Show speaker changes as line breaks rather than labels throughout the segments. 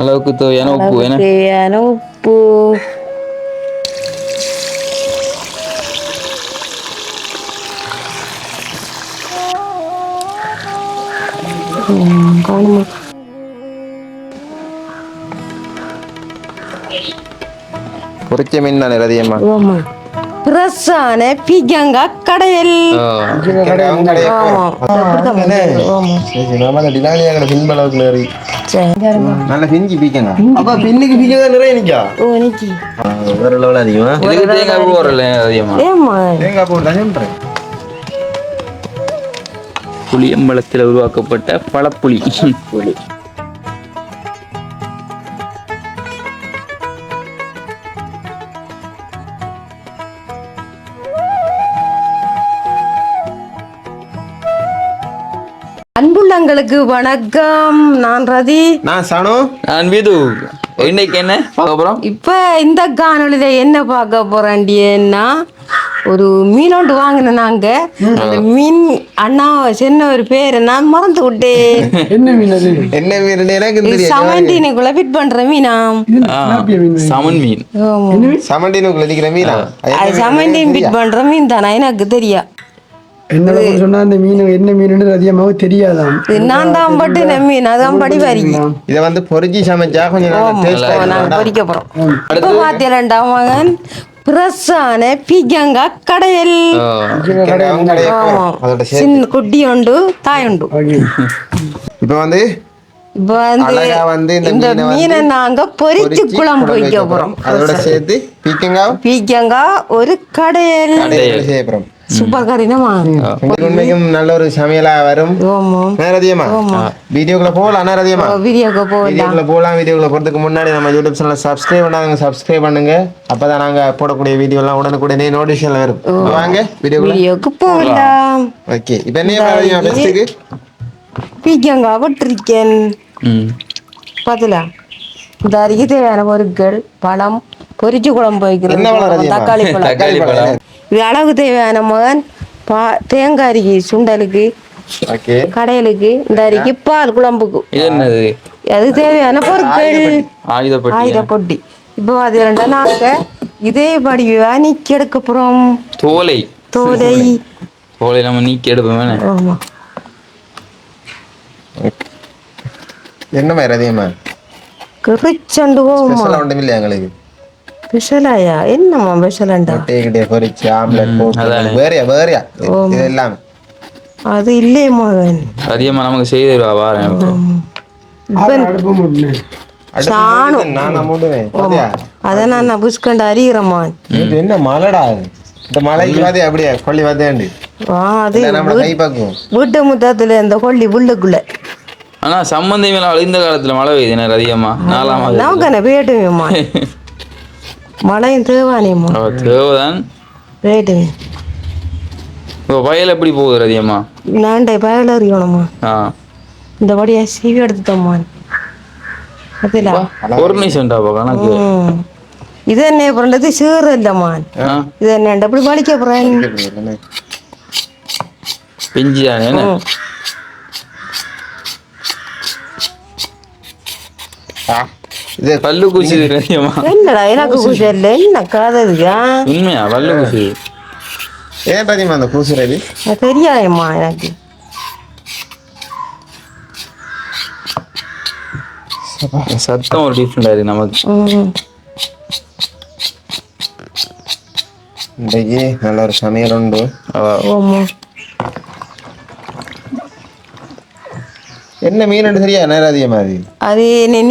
அளவுக்கு தேவையான உப்பு என்ன
தேவையான உப்பு ம், காணுமா
பொரிச்ச மீன் தானே ரதியம்மா
ஆமா பிரசான
நல்ல பிஞ்சு பீக்கங்க அப்ப பின்னுக்கு பீக்கங்க நிறைய நிக்கா?
ஓ நிக்கி.
வேற லெவல் அதிகமா?
இதுக்கு தேங்காய் பூ வரல அதிகமா.
ஏமா
தேங்காய் போட்டு
புளியம்பலத்தில் உருவாக்கப்பட்ட பழப்புளி.
புளி. அன்புள்ளங்களுக்கு வணக்கம். நான் ரதி.
நான் சனு.
நான் வீது. இன்னைக்கு என்ன பார்க்க போறோம்?
இப்ப இந்த காணொளியில என்ன பார்க்க போறேன்டின்னா ஒரு மீன் ஒன்று வாங்கினேன் நாங்க. அந்த மீன் அண்ணா சின்ன ஒரு பேர் நான் மறந்து விட்டேன்
என்ன மீன்? எனக்கு தெரியும்
செவன்டீனுக்குள்ள ஃபிட் பண்ற மீனாம்
ஆ, சமன் மீன்.
ஆமா.
சமண்டினுக்குள்ள நிக்கிற மீனா?
அது செவன்டீன் ஃபிட் பண்ற மீன் தானே? எனக்கு தெரியும்
சொன்னா அந்த மீன் என்ன மீன் அதிகமாக தெரியாதாம்.
நான் தான் பட்டு மீன். அதான் படி வரிங்க
இத வந்து பொரிச்சு சமைச்சா கொஞ்சம்
நாங்க பொரிக்க போறோம். இப்ப பாத்தீங்களா மகன்? பிரசான பிகங்கா கடையல். சின்ன குட்டி உண்டு தாய் உண்டு.
இப்ப வந்து
இப்ப வந்து
அழகா வந்து இந்த மீனை
நாங்க பொரிச்சு குழம்பு வைக்க போறோம்.
அதோட சேர்த்து
ஒரு கடையல்.
கடையில் செய்ய போறோம்.
சூப்பர்
உங்களுக்கு உண்மைக்கும் நல்ல ஒரு சமையலா வரும். நேரதியமா வீடியோக்குள்ள போகலாம் நேரதியமா
வீடியோக்கு போகலாம்.
வீடியோக்குள்ள போகலாம் வீடியோக்குள்ள போறதுக்கு முன்னாடி நம்ம யூடியூப் சேனலை சப்ஸ்கிரைப் பண்ணாதவங்க சப்ஸ்கிரைப் பண்ணுங்க. அப்பதான் நாங்க போடக்கூடிய வீடியோ எல்லாம் உடனுக்குடனே நோட்டிஃபிகேஷன்ல வரும். வாங்க
வீடியோக்கு போகலாம்.
ஓகே இப்போ என்ன பெஸ்ட்டுக்கு
பீக்கங்கா விட்டுருக்கேன்.
ம்.
பார்த்தல இந்த அருகே தேவையான பொருட்கள் பழம் பொரிச்சு குழம்பு
ரதியம்மா?
தக்காளி பழம். இது அளவுக்கு தேவையான மகன் பா தேங்காய் அரிக்கி சுண்டலுக்கு
ஓகே.
கடையலுக்கு இந்த அரிக்கி பால் குழம்புக்கு. அது தேவையான பொருட்கள். ஆயுத பொட்டி இப்போ அது ரெண்டா நாங்க இதே படிவா நீக்கி எடுக்க போறோம்.
தோலை.
தோலை.
தோலை நம்ம நீக்கி எடுப்போம்.
ஆமா.
என்ன மாதிரி அதிகமா?
கிரிச்சண்டு
ஒன்றும் இல்லையா எங்களுக்கு?
ஸ்பெஷலாயா என்னம்மா ஸ்பெஷலாண்டா
முட்டையை கிட்டே பொரிச்சு ஆம்லெட் போட்டு வேறையா வேறையா இது எல்லாம்
அது இல்லையே மகன்
அதிகமா நமக்கு செய்து தருவா
முட்டினேன்
அடுத்து நான்
புஷ்கண்டு அறிகிறமான்
இது என்ன மலைடா இந்த மலைக்கு பாத்தியா அப்படியே கொல்லி
ஆ அது
நம்ம கை பக்குவோம்
வீட்டு முத்தத்துல இந்த கொல்லி உள்ளுக்குள்ள
ஆனா சம்பந்தம் இந்த காலத்துல மழை பெய்யுது அதிகமா நாலாம்
நமக்கு என்ன வேட்டுவேம்மா மழையும் தேவானேம்மா
அவ தேவைதான்.
வேட்டுவே
இப்போ வயல் எப்படி போகுது அதிகமா
நாண்டை பயல அறியணுமா
ஆ.
இந்த படியா சீவி எடுத்துட்டோம்மான் அதுல
ஒரு நிமிஷம்டாப்பா கணக்கு.
இது என்ன பண்றது சீர் இல்லம்மான்
ஆ.
இது என்ன அப்படி வலிக்க போறேன்.
பிஞ்சு தானே என்ன?
இது
பல்லு அதிகமா
என்னடா எனக்கு குஷல்ல என்ன காததுக்கா
உண்மையா பல்லு குச்சிது
ஏன் பாத்தியமா அந்த கூசுறது
தெரியாதேம்மா எனக்கு.
சத்தம் ஒரு டிஃப்ரெண்டா இருக்கு நமக்கு.
இன்றைக்கு நல்ல ஒரு சமையல் உண்டு
அவ
ஓமா
என்ன மீன் சரியா நேரம் அதிகமா அது
என்ன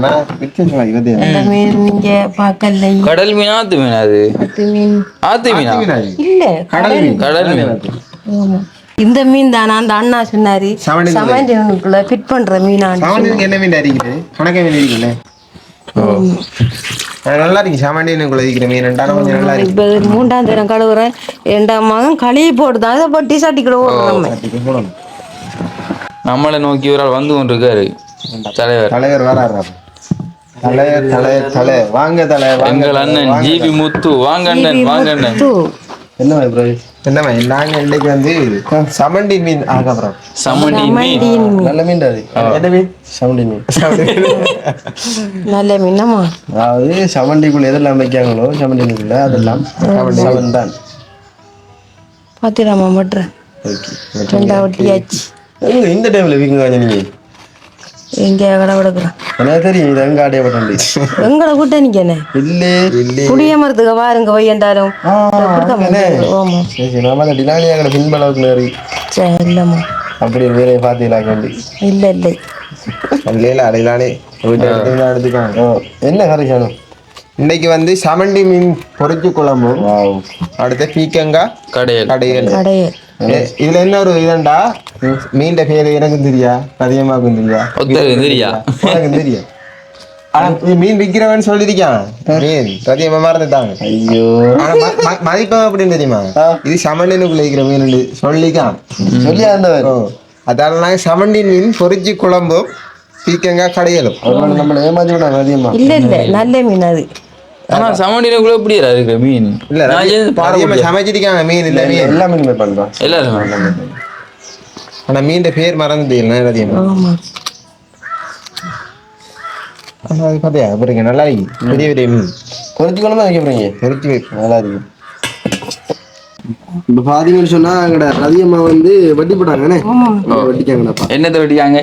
நான்
வித்தியாசமா இது
அந்த மீன் நீங்க பார்க்கல.
கடல் மீன் ஆத்து மீன் அது?
அது மீன்.
ஆத்து மீனா?
இல்ல
கடல் மீன்.
கடல் மீன்.
இந்த மீன் தானா? அந்த அண்ணா சொன்னாரு.
சமண்டி
சமண்டினுக்குள்ள ஃபிட் பண்ற
சாமானியனுக்கு என்ன மீன் அரிக்குது கணக்க மீன் அரிக்கல நல்லா இருக்கு சாமானியனுக்குள்ள இருக்கிற மீன் கொஞ்சம் நல்லா இருக்கு.
இப்ப மூன்றாம் தரம் கழுவுறேன். ரெண்டாம் மகன் கழுவி போட்டுதான் அதை பட்டி ஓடுறோம்
சட்டிக்கு போடணும்.
நம்மளை நோக்கி ஒரு ஆள் வந்து கொண்டிருக்காரு. தலைவர்.
தலைவர் வராரு தலைவர் தலைவர் தலை வாங்க தலை வாங்க
எங்கள் அண்ணன் ஜிபி முத்து. வாங்க அண்ணன் வாங்க அண்ணன்.
என்ன ப்ரோ
என்னம்மா நாங்க இன்னைக்கு வந்து சமண்டி மீன்.
சம்மண்டி மீன்.
மீன்.
நல்ல மீன் அது.
என்ன மீன்?
சவுண்டி மீன்.
நல்ல மீனம்மா
அதாவது சமண்டிக்குள்ள எதெல்லாம் வைக்காங்களோ சமண்டி மீன்ல அதெல்லாம் சவன் தான்
பாத்திராமா மட்டும்
ஓகே.
ரெண்டா ஒட்டியாச்சு
எங்க இந்த டைம்ல வீக்குங்க நீங்க?
எங்க கடை கொடுக்குறோம்
எனக்கு தெரியும் இது எங்க ஆடைய பட்டாண்டி
எங்களை கூட்ட நிக்கனே?
இல்லே.
புளிய மரத்துக்கு பாருங்க வையண்டாலும் ஆமா
சரி நாம அந்த டிலானியா கடை பின்பளவுக்கு நேரி
சரி இல்லம்மா.
அப்படி வேலையை பார்த்துக்கலாம் வேண்டி.
இல்ல இல்லை.
அடையிலானே.
என்ன சாணம்
இன்னைக்கு வந்து சமண்டி மீன் பொரிச்சு குழம்பு. அடுத்து பீக்கங்காய்
கடையல்.
கடையல்.
கடையே
ஏ, இதுல என்ன ஒரு இதண்டா? மீன் பேரு எனக்கும் தெரியா? அதிகமாக்கும் தெரியா?
தெரியா?
உனக்கும் தெரியும். ஆனா மீன் விக்கிறவன் சொல்லிருக்கான். மீன் சத்தியமா மறந்துட்டாங்க
ஐயோ.
மதிப்பம் அப்படின்னு தெரியுமா? இது சமண்டினுக்குள்ள இருக்கிற மீன் சொல்லிக்கான்.
சொல்லி ஆண்டவர்
அதால நாங்க சமண்டி மீன் பொரிச்சு குழம்பும் பீக்கங்காய் கடையலும்.
நம்மளை ஏமாத்தி விடாங்க அதிகமா
இல்ல இல்ல. நல்ல மீன் அது.
ஆனா சம்மண்டினுக்குள்ள எப்படியா இருக்கு மீன்.
இல்ல
நான் ஏன் பாரு
அதிகமா சமைச்சிருக்காங்க மீன் இல்ல மீன்.
எல்லா மீனுமே பண்றோம்
எல்லாரும்.
ஆனா மீன் பேர் மறந்து தெரியல அதிகமா
ஆமா.
ஆனா அது பாத்தியா பாருங்க நல்லா இருக்கு. பெரிய பெரிய மீன்.
பொறிச்சு குழம்பு வைக்க போறீங்க?
பொரிச்சு வை.
நல்லா இருக்கு. இப்ப பாத்தீங்கன்னு சொன்னா அங்கட அதிகமா வந்து வட்டி போட்டாங்கண்ணே. வட்டிக்காங்கண்ணப்பா
என்னத்தை வெட்டிக்காங்க?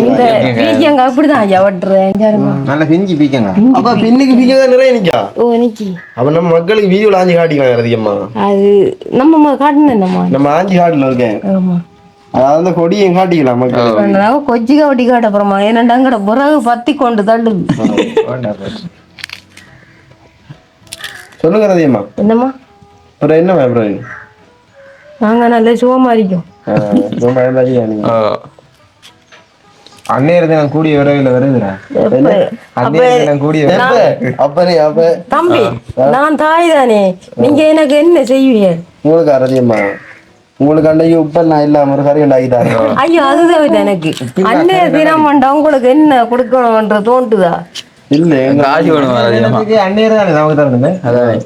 இந்த பீக்கங்க அப்படிதான் ஐயா வெட்டுறேன்.
நல்ல பிஞ்சு பீக்கங்காய்.
அப்ப பின்னுக்கு பிக்க தான் நிறைய நிக்கா
ஓ நிக்கி
அப்ப நம்ம மக்களுக்கு வீடியோல ஆஞ்சி காட்டிக்கலாம் அதிகமா
அது நம்ம காட்டினேன் நம்ம
நம்ம ஆஞ்சி காட்டுல இருக்கேன்.
ஆமா.
அதாவது அந்த கொடியும் காட்டிக்கலாம் மக்கள்.
நாங்க கொச்சிக்கா ஒட்டி காட்ட போறோமா ஏன்னாண்டா அங்கட பிறகு பத்தி கொண்டு தள்ளுது.
சொல்லுங்க அதிகமா
என்னம்மா?
அப்புறம் என்ன அப்புறம்
நாங்க நல்ல சுகமா இருக்கோம்.
அன்னையர் தினம் கூடிய விரைவில் வருதுடா. அன்னையர் தினம் கூடிய விரைவில்.
அப்ப
தம்பி நான் தாய் தானே நீங்க எனக்கு என்ன செய்வீங்க?
உங்களுக்கு அரதியம்மா உங்களுக்கு அன்னைக்கு உப்ப நான் இல்லாம ஒரு கறி உண்டாக்கிட்டாரு
ஐயோ அதுதான் எனக்கு. அன்னைய தினம் பண்ண உங்களுக்கு என்ன கொடுக்கணும்ன்ற தோண்டுதா
இல்ல எங்க
காசு வேணும்
அன்னையர் தானே நமக்கு தரணுமே
அதான்.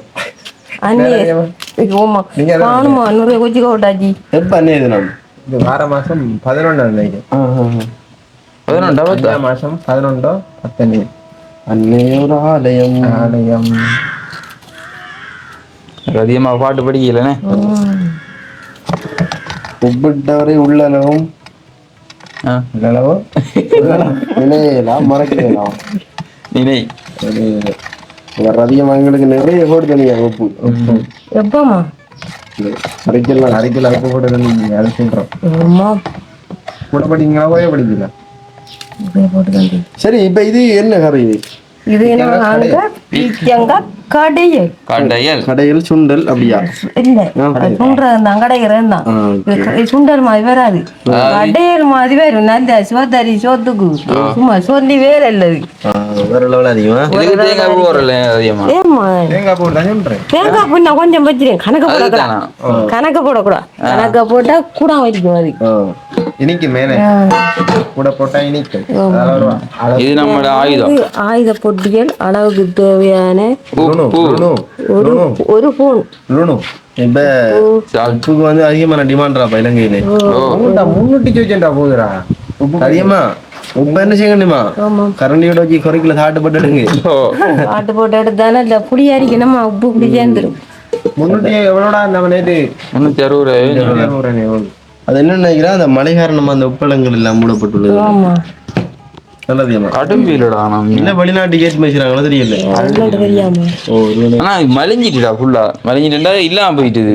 ஓமா காணுமா? நிறைய கொச்சிக்கா விட்டாச்சி
எப்ப தினம்?
இது வார மாசம் பதினொன்றாம் நினைக்கிறேன் பத்தொன்னு
அன்னைய ஒரு ஆலயம்.
ஆலயம்.
அதிகமா பாட்டு படிக்கலண்ணே.
உப்பிட்டவரை உள்ளளவும்.
ஆ,
நிலவோ
நினையலாம் மறக்கலாம்
நினை.
அதிகமா எங்களுக்கு நிறைய போட்டு தனியா உப்பு.
எப்பமா?
அரைக்கலாம்
அரைக்கில். உப்பு போட்டு தந்தீங்க அதை சொல்றோம்.
அம்மா
கூட படிங்களா போய் படிக்கல
இப்படியே போட்டு தம்பி
சரி இப்ப இது என்ன கறி இது?
இது என்ன அங்க பீக்கங்க கடையே
கடையல்.
கடையில் சுண்டல் அப்படியா?
இல்ல சுண்டல் தான் கடைகிறேன் தான். சுண்டல் மாதிரி வராது. கடையல் மாதிரி வரும். நல்ல சோத்தரி சோத்துக்கு. சும்மா சொல்லி வேற இல்லது.
தேங்காய் பூ
நான் கொஞ்சம் வச்சிருக்கேன். கணக்கு போடக்கூடாது. கணக்கு போடக்கூடாது. கணக்க போட்டா கூட வைக்கும் அது.
இனிக்கு மேலே. கூட போட்டா இனிக்கும்
இது ஆயுதம்.
ஆயுத பொட்டிகள் அளவுக்கு தேவையான ஒரு ஒரு பூன்
லூனு. இப்ப உப்புக்கு வந்து அதிகமான டிமாண்ட்ரா இலங்கையில.
முன்னூட்டி வச்சுட்டா போகுதுடா
அதிகமா. உப்பு என்ன செய்யணுமா?
ஆமா.
கரண்டியோட வச்சு குறைக்கல
ஓ.
பாட்டு போட்டு எடுத்தானே இல்ல புளி அரிக்கணுமா? உப்பு இப்படி சேர்ந்துரும்.
முன்னூட்டி எவ்வளோடா நம்ம நேற்று
முன்னூத்தி அறுபது ரூபாய்
அது என்ன நினைக்கிறேன் அந்த மழை காரணமா அந்த உப்பளங்கள் எல்லாம் மூடப்பட்டுள்ளது.
ஆமா
நல்ல அதிகமா
கடும் வீடுடா நம்ம
இல்ல வெளிநாட்டுக்கு ஏற்றி வச்சுறாங்களோ தெரியல.
ஆனா மலிஞ்சிட்டுடா ஃபுல்லா மலிஞ்சிட்டுடா இல்லாம போயிட்டுது.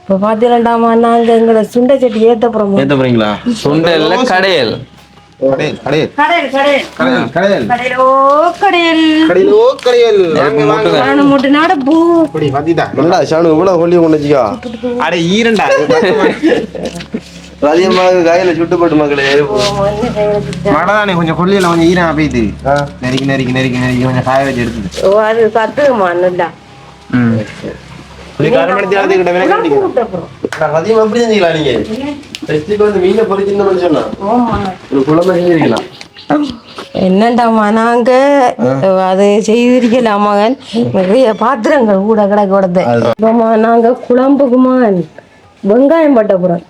இப்ப பாத்தீங்களாமா நாங்க எங்களை சுண்டை சட்டி ஏத்த போறோம்?
ஏத்த போறீங்களா?
சுண்டல்ல கடையல்.
மூட்டு நடப்பு
அப்படி
அதிகமாக காயில சுட்டுப்பட்டு மக்களே.
மழை கொஞ்சம் கொல்லியில கொஞ்சம் ஈரம் போயிட்டு நெருக்கி நெருக்கி நெருக்கி நெருக்கி கொஞ்சம் காய வச்சு எடுத்துது
ஓ அது கத்துக்குமா நல்லா
ம்.
அதிகமா எப்படி செஞ்சீங்களா நீங்க? டெஸ்ட்டுக்கு வந்து மீனை பொறிச்சிருந்த சொன்னா.
ஓமா
ஒரு குழம்பு செஞ்சிருக்கலாம்.
என்னண்டாமா நாங்க அது செய்திருக்கலாம் மகன். நிறைய பாத்திரங்கள் கூட கிடக்கு நாங்க குழம்புக்குமான் வெங்காயம் பட்டப்புறம்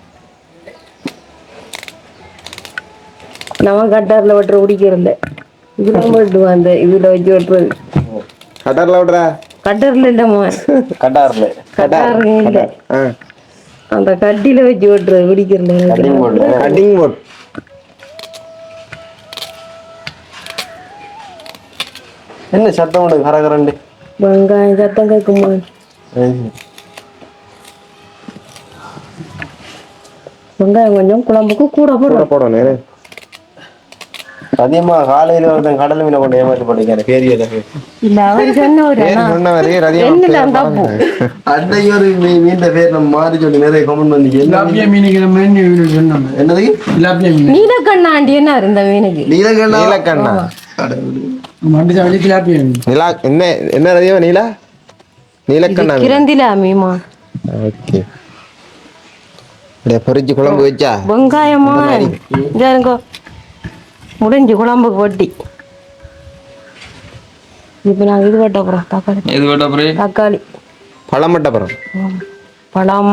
நம்ம கட்டாரில் வெட்டுற பிடிக்கிறதில்ல இதுல வெட்டுவோம் அந்த இதுல வச்சு வெட்டுறது
கட்டரில் விட்றா
கட்டரில் இல்லைம்மா
கட்டார்ல.
கட்டார். இல்லை அந்த கட்டியில வச்சு வெட்டுறது பிடிக்கிறதில்ல எனக்கு.
கட்டிங் போட்
என்ன சத்தம் உண்டு கரகரண்டு
வெங்காயம் சத்தம் கேட்குமா? வெங்காயம் கொஞ்சம் குழம்புக்கு கூட போடுறோம்.
போடணும்.
அதிகமா காலையில ஒருத்தன் கடல் மீனை கொண்டு ஏமாற்றி போட்டிருக்காரு. பெரிய
இல்ல அவர் சொன்ன ஒரு
பேர் சொன்னவர்
அன்னைக்கு ஒரு மீன் பேர் நம்ம மாறி சொல்லி நிறைய கமெண்ட் வந்து என்ன
இலாப்பிய மீனுக்கு மீன்
என்னது?
இலாப்பிய மீன்.
நீலக்கண்ணாண்டி என்ன இந்த மீனுக்கு?
நீலக்கண்ணா?
மண்டு சாவடி திலாப்பிய மீன்.
நிலா என்ன என்ன ரதியம் நீலா? நீலக்கண்ணா
கிரந்தில மீமா.
ஓகே. அப்படியே பொரிச்சு குழம்பு வச்சா?
வெங்காயமா? இருங்கோ முடிஞ்சு குழம்புக்கு வட்டி இப்ப நாங்க இது வெட்ட போறோம் தக்காளி.
இது விட்ட அப்புறம்
தக்காளி.
பழம் மட்டப்புறம்
ஆமா. பழம்.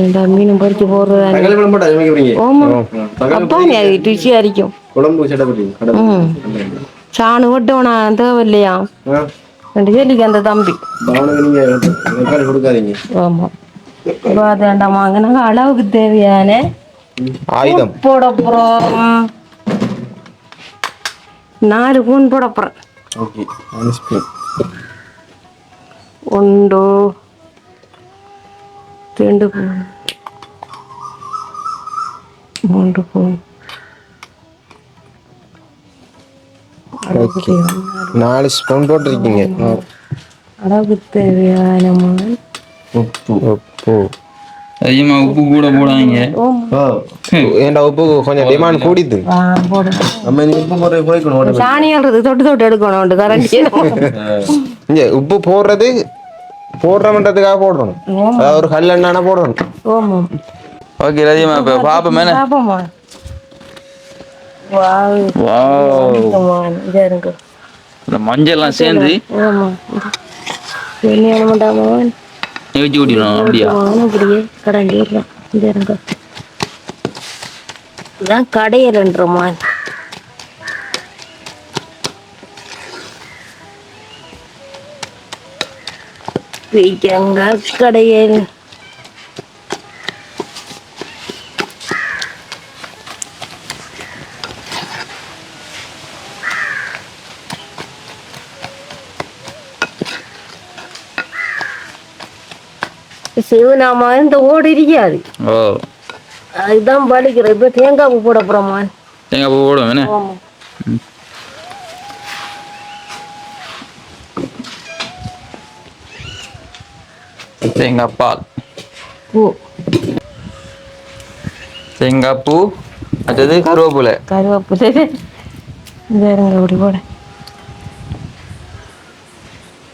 இந்த மீன் பொறிச்சு போடுறது அப்பா நீ அது ருசி அரிக்கும். சாணு வெட்டவனா தேவையில்லையா? ரெண்டு சொல்லிக்கு அந்த தம்பி.
அவனுக்கு நீங்க தக்காளி கொடுக்காதீங்க.
ஆமா. இப்போ அது வேண்டாம் வாங்க. நாங்கள் அளவுக்கு தேவையான
ஆயுதம்.
போட போகிறோம் நாலு பூன் போட போகிறேன்
ஓகே
ஒன்று ரெண்டு பூன் மூன்று பூன் தேவையான
நாலு ஸ்பூன் போட்டிருக்கீங்க.
அளவுக்கு தேவையான
உப்பு.
உப்பு.
அதிகமா உப்பு கூட போடாதீங்க.
ஆ,
ஏன்டா உப்பு கொஞ்சம் டிமாண்ட் கூடிது?
நம்ம இனி உப்பு போடுறது குறைக்கணும் உடனே.
சாணி அல்றது தொட்டு தொட்டு எடுக்கணும் கரண்டி
இங்க உப்பு போடுறது போடுறமன்றதுக்காக போடணும் அதாவது ஒரு கல் எண்ணான போடணும்
ஓகே ரதியம்மா இப்போ பாப்போம் என்ன?
பாப்போமா? வாவ்.
வாவ்.
மான் இதா இருக்கு.
இந்த மஞ்சள்லாம் சேர்ந்து.
ஆமா என்ன வேணுமாட்டாமா
வச்சு கூட்டிடணும் அப்படியா?
அப்படியே விடுறோம் இதா இருக்கு. இதான் கடையல்ன்ற மான் வைக்கங்க கடையல்? சிவனாமா இந்த ஓடு இருக்காது அதுதான் வலிக்கிறது. இப்ப தேங்காய் பூ போட போறோமா?
தேங்காய் பூ போடுவோம் என்ன? தேங்காய் பால்.
பூ.
தேங்காய் பூ அடுத்தது கருவேப்பிலை.
கருவேப்பிலை. இருங்க அப்படி போட.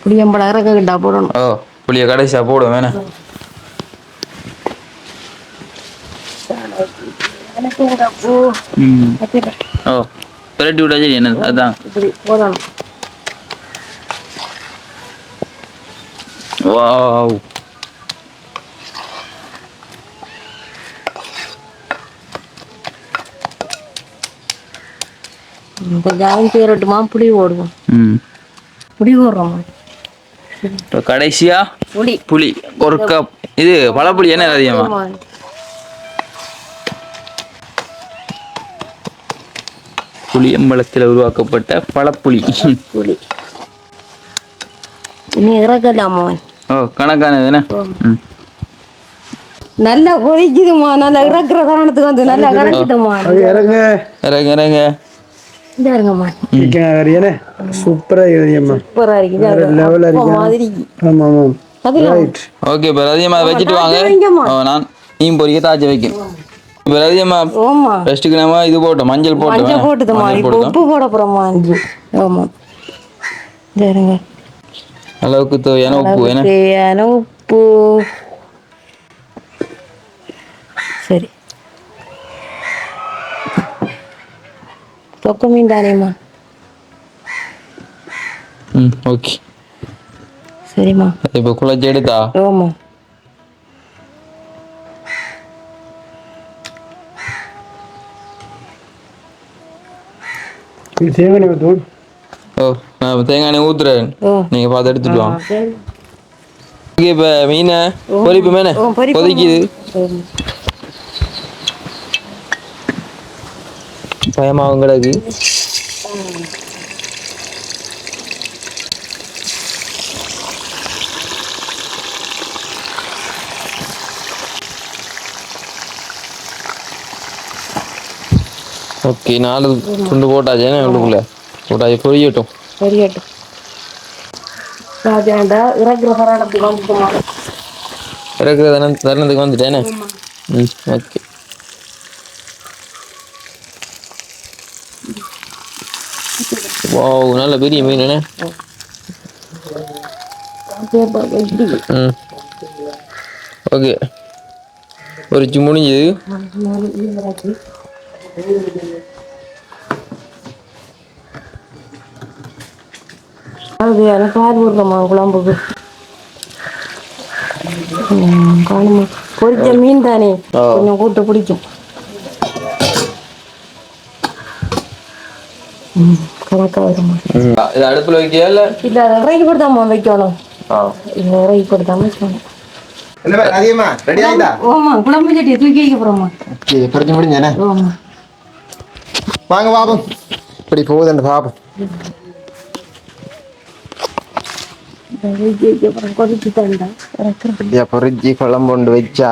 புளியம்பழம் இறக்கிட்டா போடணும்.
ஓ புளிய கடைசியா போடுவோம் என்ன
பூ
ம்
கத்திரிக்காய்
ஓ பிரட்டி விட்டா சரி என்னது அதான். வாவ்.
கொஞ்சம் அவன் சேரட்டுமா புளி ஓடுவோம் புளி ஓடுறோமா?
கடைசியா
புளி
புளி ஒரு கப். இது பழப்புளி என்ன அதிகமா
ஆமா.
புளியம்பலத்தில் உருவாக்கப்பட்ட பழப்புளி
புளி இனி இறக்கலாமா
ஓ கணக்கானது என்ன ம்.
நல்லா கொதிக்குதுமா நல்லா இறக்குற காரணத்துக்கு வந்து நல்லா கரைக்குதுமா
இறங்க.
இறங்க இறங்க. ஓகே இப்போ ரதியம்மா அதை வச்சுட்டு வாங்க. நான் மீன் பொரிக்க தாச்சி வைக்கும் நம்ம இது போட்டோம் மஞ்சள் போட்டோம்.
மஞ்சள் போட்டுதுமா இப்போ உப்பு போட போறோமா ஆமா. இந்த இருங்க.
அளவுக்கு தேவையான உப்பு என்ன?
தேவையான உப்பு. சரி. தொக்க மீன் தானேம்மா?
ம் ஓகே.
சரிம்மா.
இப்போ குழச்சி எடுத்தா?
ஓமா
இது தேங்காய் தூள்
ஓ நான் இப்ப தேங்காய் எண்ணெய் ஊத்துறேன். நீங்க பார்த்து எடுத்துட்டு வாங்க. இப்போ மீனை பொரிப்பு மேனே. கொதிக்குது. பயமாவும் கிடக்கு. ஓகே நாலு துண்டு போட்டாச்சு உள்ளுக்குள்ள? போட்டாச்சு பொரியட்டும்
சரியட்டும் ராஜாண்டா இறக்குற பராடத்துக்கு வந்துட்டுமா?
இறக்குற தருணம் தருணத்துக்கு வந்துட்டேனே ம் ஓகே. வாவ் நல்ல பெரிய மீன் ம். ஓகே. பொரிச்சு முடிஞ்சது.
அது எனக்கு பால் ஊர்றம்மா குழம்புக்கு காணுமா பொரிச்ச மீன் தானே. கொஞ்சம் கூட்டு பிடிக்கும். கணக்கா வருமா
இது அடுப்பில் வைக்கியா இல்லை?
இல்லை இறக்கி கொடுத்தாம்மா வைக்கணும். இல்லை இறக்கி கொடுத்தாம வைக்கணும்.
என்ன பேர் அதிகமா? ரெடி ஆயிட்டா
ஓமா குழம்பு சட்டியை தூக்கி வைக்க போகிறோம்மா
ஓகே பொறிச்சு முடிஞ்சேனே
ஓமா.
வாங்க பாப்போம் இப்படி போகுதுன்னு பாப்போம்
வைக்க வைக்க அப்புறம் கொதிச்சு தண்டா இறக்குறேன்
இப்படியா பொறிச்சு குழம்பு கொண்டு வச்சா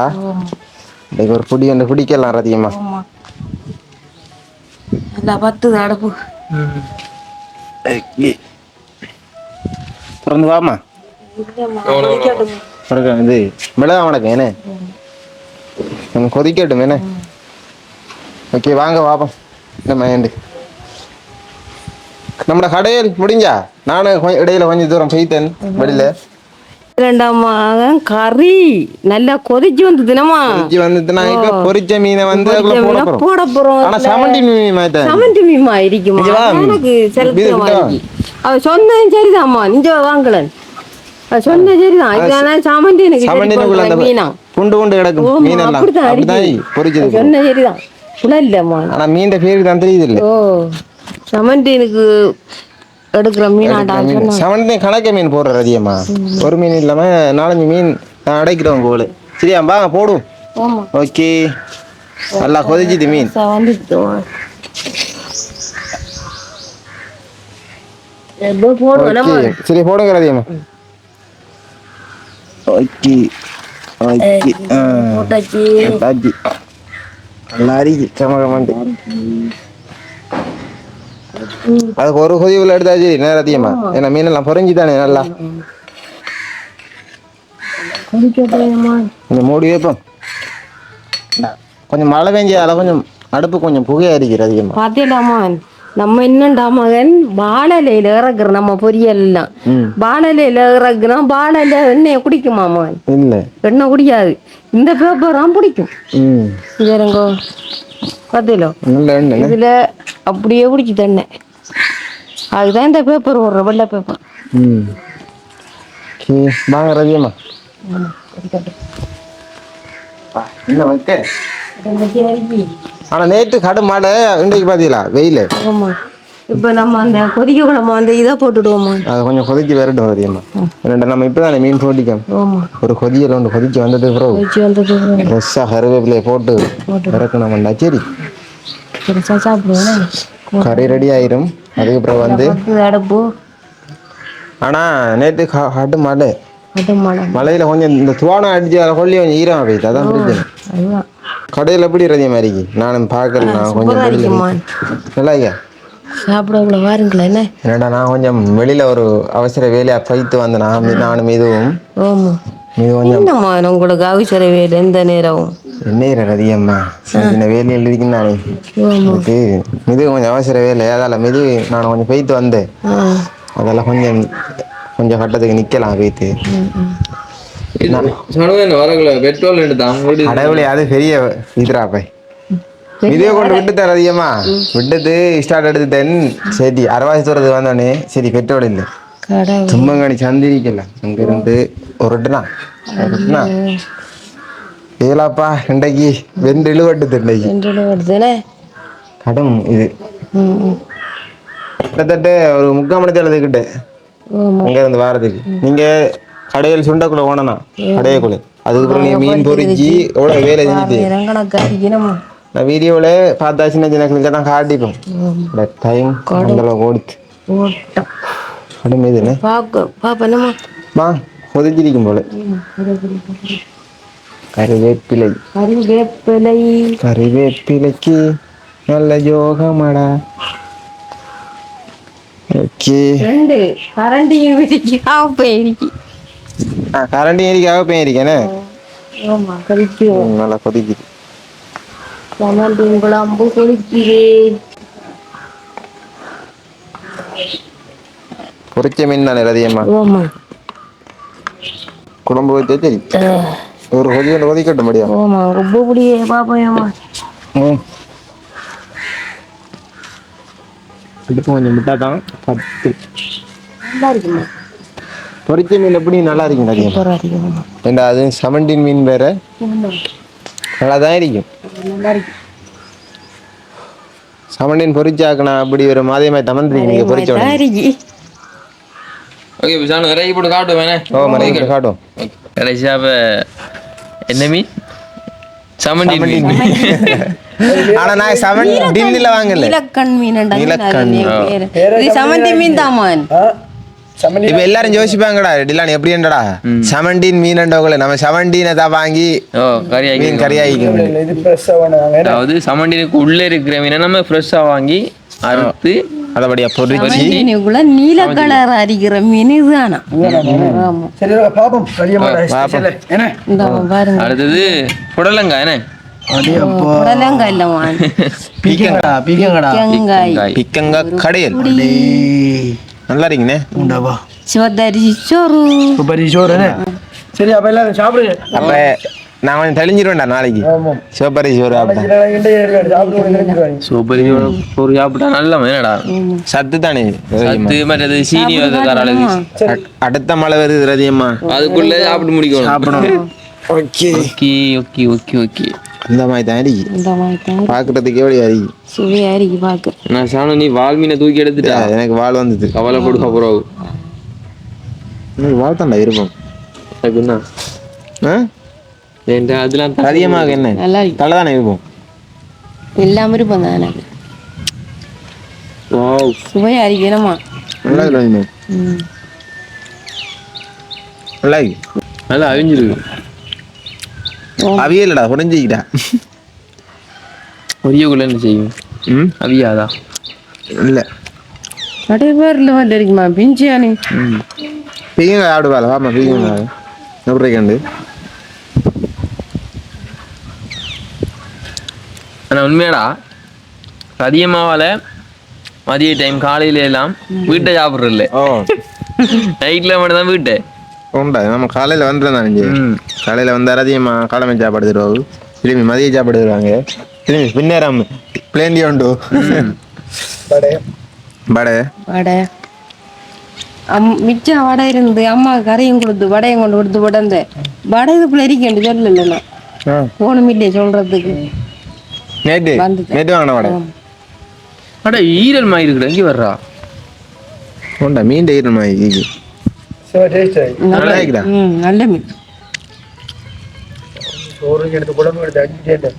இன்னைக்கு ஒரு புடி ஒன்று பிடிக்கலாம் அதிகமா
நல்லா பத்துது அடுப்பு
திறந்து வாமா. இது மிளகா வணக்கம் என்ன? கொதிக்கட்டும் என்ன? ஓகே வாங்க பாப்போம் இந்த மயண்டு நம்மளோட கடையில் முடிஞ்சா? நானும் இடையில கொஞ்சம் தூரம் போயிட்டேன் வெளியில
ரெண்டாம் மகன் கறி நல்லா கொதிச்சு வந்து தினமா
கொதிச்சு இப்ப பொரிச்ச மீனை வந்து போட போறோம். ஆனா சமண்டி மீன் மாதிரி
சமந்தி மீமா இருக்குமா. எனக்கு செலுத்தமா இருக்கு. அவ சொன்னதும் சரிதாம்மா. நீங்க வாங்கலன் அவ சொன்னது சரிதான். இதுதானே எனக்கு மீனா?
குண்டு குண்டு கிடக்கும் மீன் எல்லாம் அப்படிதான். பொரிச்சது
சரிதான். குழல்லம்மா
ஆனா மீன் பேருக்கு தான் தெரியுது இல்ல
ஓ எனக்கு எடுக்கிற சொன்னா
சமண்டி கணக்க மீன் போடுற அதிகமா. ஒரு மீன் இல்லாம நாலஞ்சு மீன் அடைக்கிறோம் போல சரியா வாங்க போடும் ஓகே நல்லா கொதிச்சுது மீன். சரி போடுங்க அதிகமா ஓகே ஓகே
போட்டாச்சு.
அரிக்கு கமகமாண்டு அதுக்கு ஒரு கொதிவுல எடுத்தாச்சு நேரம் அதிகமா ஏன்னா மீனெல்லாம் பொறிஞ்சு தானே நல்லா கொஞ்சம் மூடி வைப்போம் கொஞ்சம் மழை பெஞ்சு அதில் கொஞ்சம் அடுப்பு கொஞ்சம் புகையா இருக்குது அதிகமா
பாத்தீங்களாமா நம்ம என்னண்டா மகன்? வாழலையில இறக்குற நம்ம பொரியல் எல்லாம்
ம்.
வாழலையில இறக்குனா வாழல எண்ணெயை குடிக்குமா மகன்?
இல்லை.
எண்ணெய் குடிக்காது இந்த பேப்பராம் பிடிக்கும். சரிங்கோ பத்திலோ இதுல அப்படியே குடிச்சு தண்ணே அதுதான் இந்த பேப்பர் ஓடுற வெள்ளை பேப்பர்
வாங்க ரதியம்மா என்ன வைக்க ஆனா நேற்று கடும் மழை இன்றைக்கு பாத்தீங்களா? வெயில்.
ஆமா. இப்ப நம்ம அந்த கொதிக்க குழம்பு அந்த இதை போட்டுடுவோமா?
அது கொஞ்சம் கொதிச்சு வரட்டும் ரதியம்மா ரெண்டு நம்ம இப்பதானே மீன் போட்டிக்கோம் ஒரு கொதியல் ஒன்று கொதிச்சு வந்ததுக்கு பிறகு
கொதிச்சு வந்தது
ஃப்ரெஷ்ஷாக கருவேப்பிலையை போட்டு இறக்கணும்டா சரி
பெருசா சாப்பிடுவேன்
கறி ரெடி ஆயிரும். அதுக்கு பிறகு வந்து
அடுப்பு
ஆனா நேற்று க- கடும் மழை.
அது
மழையில கொஞ்சம் இந்த துவானம் அடிச்சு அதில் கொல்லி கொஞ்சம் ஈரமாக போயிடுது அதான் பிரச்சனை.
அதுதான்.
கடையில் எப்படி ரதிய மாதிரி நானும் பார்க்கல நான் கொஞ்சம் நல்லா ஐயா
சாப்பிட இவ்வளோ வாருங்களா என்ன?
என்னடா நான் கொஞ்சம் வெளியில ஒரு அவசர வேலையா போயிட்டு வந்தேன். நான் நானும் இதுவும்
ஆமா.
இது கொஞ்சம்
உங்களுக்கு அவசர வேலை எந்த நேரமும்?
என்ன ரதியம்மா சின்ன வேலையில் இருக்கேன் நானே. இது கொஞ்சம் அவசர வேலை. அதால மிது நான் கொஞ்சம் போயிட்டு வந்தேன். அதெல்லாம் கொஞ்சம் கொஞ்சம் கட்டத்துக்கு நிக்கலாம் போயிட்டு
சொன்னது வரக்குள்ள பெட்ரோல் எடுத்தான்
கடவுளே அது பெரிய இதுரா பை கொண்டு விட்டுட்டார் அதிகமா. விட்டது ஸ்டார்ட் எடுத்துட்டேன் சரி அரவாசி தூரத்து வந்தோடனே சரி பெட்ரோல் இல்லை.
கடவுள்.
தும்மங்கனி சந்திரிக்கல. அங்க இருந்து ஒருட்டுனா ஒருட்டுனா ஏலாப்பா இன்றைக்கு வெண்டு இழுவட்டுது இன்றைக்கு.
என்று வருதுனே
கடும் இது. கிட்டத்தட்ட ஒரு முக்கால் மணி தேர்தல்கிட்ட
ஆமா
அங்க இருந்து வாரதுக்கு நீங்க கடையில் சுண்டக்குள்ள ஓனனா? கடையக்குள்ள அதுக்கப்புறம் நீ மீன் பொறிச்சு எவ்வளவு வேலை செஞ்சுட்டு நான் வீடியோவில் பார்த்தா சின்ன சின்ன கிளிக்க தான் காட்டிப்போம். டைம் அந்த ஓடிச்சு.
ஓட்டம்
கடும் இதுன்னு மா கொதிச்சிருக்கும் போல. கருவேப்பிலை.
கறிவேப்பிலை
கறிவேப்பிலைக்கு நல்ல யோகமடா. ஓகே.
ரெண்டு. கரண்டியும்
கரண்டி ஏரிக்காக போய் இருக்கேனே
ஆமா
நல்லா கொதிக்குது.
குழம்பு கொதிக்கிறேன்
பொரிச்ச மீன் தானே ரதியம்மா
ஆமா.
குழம்பு வச்சா சரி ஒரு கொதி ஒன்று கொதிக்கட்டும் முடியும்
ஆமா ரொம்ப பிடியே பாப்போம்மா
ம். அடுப்பு கொஞ்சம் விட்டா தான் பத்து.
நல்லா இருக்குமா?
பொரிச்ச மீன் எப்படி? நல்லா இருக்கும் ரதியம்மா
சூப்பரா இருக்குமா
ஏண்டா அது செவன்டீன் மீன் வேற? நல்லா தான் இருக்கும். செவன்டீன் பொரிச்சாக்கணும் அப்படி ஒரு மாதிரி மாதிரி தமந்திரிங்க நீங்க பொரிச்ச உடனே.
ஓகே பிசானு இறக்கி போட்டு காட்டும் வேணே
ஓ மறைக்க காட்டும்
கடைசியா அப்ப என்ன மீன்? சமண்டி மீன்.
ஆனா நான் செவன் டின்னில் வாங்கல.
நீலக்கண் மீன்
நீலக்கண்.
இது மீன்
சமண்டி
இப்ப எல்லாரும் யோசிப்பாங்கடா டிலான் எப்படி என்னடா செவன்டீன் மீன் என்றவங்கள நம்ம செவன்டீனை தான் வாங்கி
ஓ கறியாக்கி
மீன்
வேணும்
அதாவது சமண்டினுக்கு உள்ள இருக்கிற மீனை நம்ம ஃப்ரெஷ்ஷா வாங்கி அறுத்து
அதபடியா பொரிச்சு
மீனுக்குள்ள நீல கலர் அரிக்கிற மீன் இதுதானா
அடுத்தது புடலங்காய் என்ன?
புடலங்காய் இல்லமான்
பீக்கங்கடா பீக்கங்கடா
தேங்காய்
காய்.
பிக்கங்க கடையல். நல்லா இருக்கீங்கண்ணே
உண்டாவா?
சிவத்தரிசி சோறு.
சூப்பர் சோறு என்ன? சரி அப்ப எல்லாரும் சாப்பிடுங்க.
அப்ப நான் கொஞ்சம் தெளிஞ்சிருவேன்டா நாளைக்கு.
ஆமாம்
சிவப்பரி சோறு
சாப்பிடுவோம்
சூப்பர் ஒரு சாப்பிட்டா நல்ல என்னடா
சத்து தானே
சத்து மற்றது சீனி
அடுத்த மழை வருது ரதியம்மா.
அதுக்குள்ள சாப்பிட்டு முடிக்கணும்.
சாப்பிடணும். Okay.
Okay okay okay okay.
அந்த மாதிரி தான் அடிக்கு.
இந்த மாதிரி தான்
பார்க்கறதுக்கு எப்படி அடிக்கு.
சுவையா இருக்கு பார்க்க
நான் சாணம் நீ வால் மீனை தூக்கி எடுத்துட்டா?
எனக்கு வாழ் வந்தது.
கவலைப்படுக்க போறோம்
எனக்கு வாழ் தாண்டா இருப்போம்
அதுக்குன்னா
ஆ?
ஏன்டா அதெல்லாம்
அதிகமாக என்ன?
நல்லா
தலை தானே இருக்கும்.
இல்லாம இருப்போம் தான் எனக்கு.
வாவ்.
சுவையா இருக்கணுமா
நல்லா இருக்கு நல்லா இருக்கு.
நல்லா அழிஞ்சிருக்கு
அவியலடா உடஞ்சிக்கிட்டா
ஒரியக்குள்ள என்ன செய்யும்?
ம்?
அவியாதா?
இல்லை.
இல்லை வந்து இருக்குமா பிஞ்சியானி
பீங்க ஆடுவாள்? வாமா பீங்க எப்படி கண்டு
ஆனா உண்மையாடா? அதிகமாவால மதிய டைம் காலையில எல்லாம் வீட்டை சாப்பிட்றதில்ல.
ஓ.
நைட்ல மட்டும் தான் வீட்டை.
உண்டா? நம்ம காலையில் வந்துருந்தோம் இங்கே
ம்.
காலையில் வந்து அதிகமாக காலமை சாப்பாடு தருவாங்க திரும்பி மதிய சாப்பாடு தருவாங்க. திரும்பி பின்னேரம் பிளேண்டி உண்டு. படை
வடை. அம் மிச்சம் வடை இருந்து அம்மா கறியும் கொடுத்து வடையும் கொண்டு கொடுத்து விடந்த. வடை இதுக்குள்ள இருக்கேன் சொல்லல போகணும் இல்லையே சொல்றதுக்கு.
நேற்று. நேற்று வாங்கின வடை.
அட ஈரல் மாதிரி இருக்குடா இங்கே வர்றா.
உண்டா மீன் ஈரல் மாதிரி
சரி டேஸ்ட் ஆகி
நல்லா இருக்குதா
ம் நல்ல மீன்.
சோறு எடுத்து குழம்பு எடுத்து அடிச்சுட்டேன்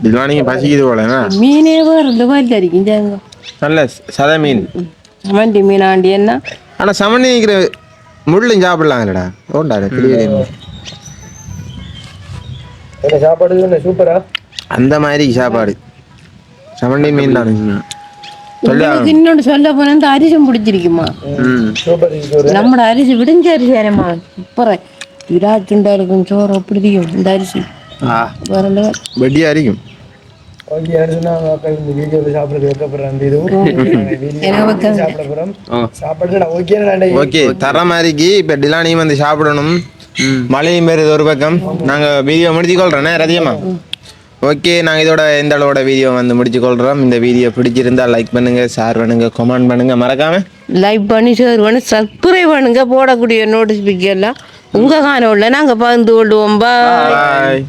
இதெல்லாம் நீங்கள் பசிக்குது போலண்ணா
மீனே வேறு இந்த மாதிரி இருக்கும் ஜாங்க
நல்ல சத மீன்.
என்ன?
ஆனால் சமணி நிற்கிற முள்ளும் சாப்பிடலாம் இல்லடா ஓண்டா கிளியர்
என்ன சாப்பாடு சூப்பரா?
அந்த மாதிரி சாப்பாடு. சமண்டி மீன் தான்.
உங்களுக்கு இன்னொன்று சொல்ல போனா இந்த அரிசம் பிடிச்சிருக்குமா நம்மட அரிசி விடிஞ்ச அரிசி அரேம்மா சூப்பர் விராச்சுண்டா இருக்கும் சோறு அப்படி இந்த அரிசி.
ஆ.
வேற.
வெட்டியா இருக்கும் சாப்பிடணும். மழையும் பெறுது ஒரு பக்கம். நாங்கள் வீடியோ முடிச்சு கொள்றேனே ரதியம்மா? ஓகே நாங்கள் இதோட இந்த அளவோட வீடியோ வந்து முடிச்சு கொள்கிறோம் இந்த வீடியோ பிடிச்சிருந்தா லைக் பண்ணுங்க ஷேர் பண்ணுங்க கமெண்ட் பண்ணுங்க. மறக்காம
லைக் பண்ணி ஷேர் பண்ணி சப்ஸ்கிரைப் பண்ணுங்க. போடக்கூடிய நோட்டிஃபிகேஷன் எல்லாம் உங்கள் காணொலியில் நாங்கள் பகிர்ந்து கொள்வோம்.
பாய்